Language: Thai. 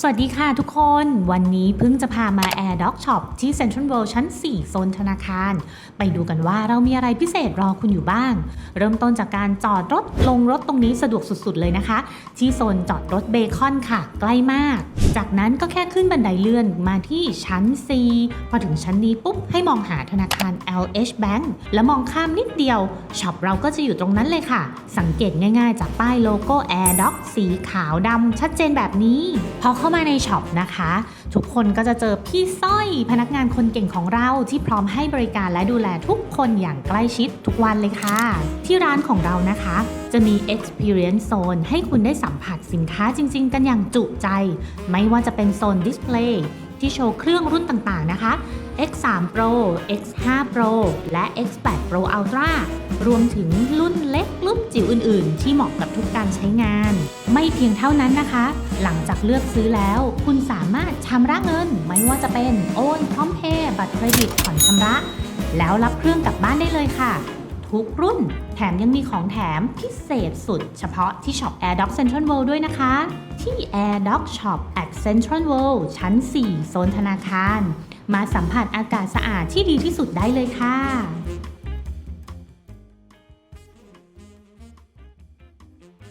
สวัสดีค่ะทุกคน วันนี้เพิ่งจะพามา Air Dog Shop ที่ Central World ชั้น 4 โซนธนาคาร ไปดูกันว่าเรามีอะไรพิเศษรอคุณอยู่บ้าง เริ่มต้นจากการจอดรถลงรถตรงนี้สะดวกสุดๆเลยนะคะ ที่โซนจอดรถเบคอนค่ะ ใกล้มาก จากนั้นก็แค่ขึ้นบันไดเลื่อนมาที่ชั้น4พอถึงชั้นนี้ปุ๊บ ให้มองหาธนาคาร LH Bank แล้วมองข้ามนิดเดียวช็อปเราก็จะอยู่ตรงนั้นเลยค่ะ สังเกตง่ายๆ จากป้ายโลโก้ Air Dog สีขาวดำชัดเจนแบบนี้ พอเข้ามาในช็อปนะคะ ทุกคนก็จะเจอพี่สร้อยพนักงานคนเก่งของเราที่พร้อมให้บริการและดูแลทุกคนอย่างใกล้ชิดทุกวันเลยค่ะ ที่ร้านของเรานะคะ จะมี Experience Zone ให้คุณได้สัมผัสสินค้าจริง ๆ กันอย่างจุใจ ไม่ว่าจะเป็นโซนดิสเพลย์ที่โชว์เครื่องรุ่นต่างๆนะคะ X3 Pro X5 Pro และ X8 Pro Ultra รวมถึงรุ่นเล็ก จิ๋วอื่น ๆ ที่เหมาะกับทุกการใช้งาน ไม่เพียงเท่านั้นนะคะ หลังจากเลือกซื้อแล้ว คุณสามารถชำระเงิน ไม่ว่าจะเป็นโอนพร้อมเพย์บัตรเครดิตผ่อนชำระ แล้วรับเครื่องกลับบ้านได้เลยค่ะ ทุกรุ่น แถมยังมีของแถมพิเศษสุด เฉพาะที่ช็อป Air Dog Central World ด้วยนะคะ ที่ Air Dog Shop at Central World ชั้น 4 โซนธนาคาร มาสัมผัสอากาศสะอาดที่ดีที่สุดได้เลยค่ะ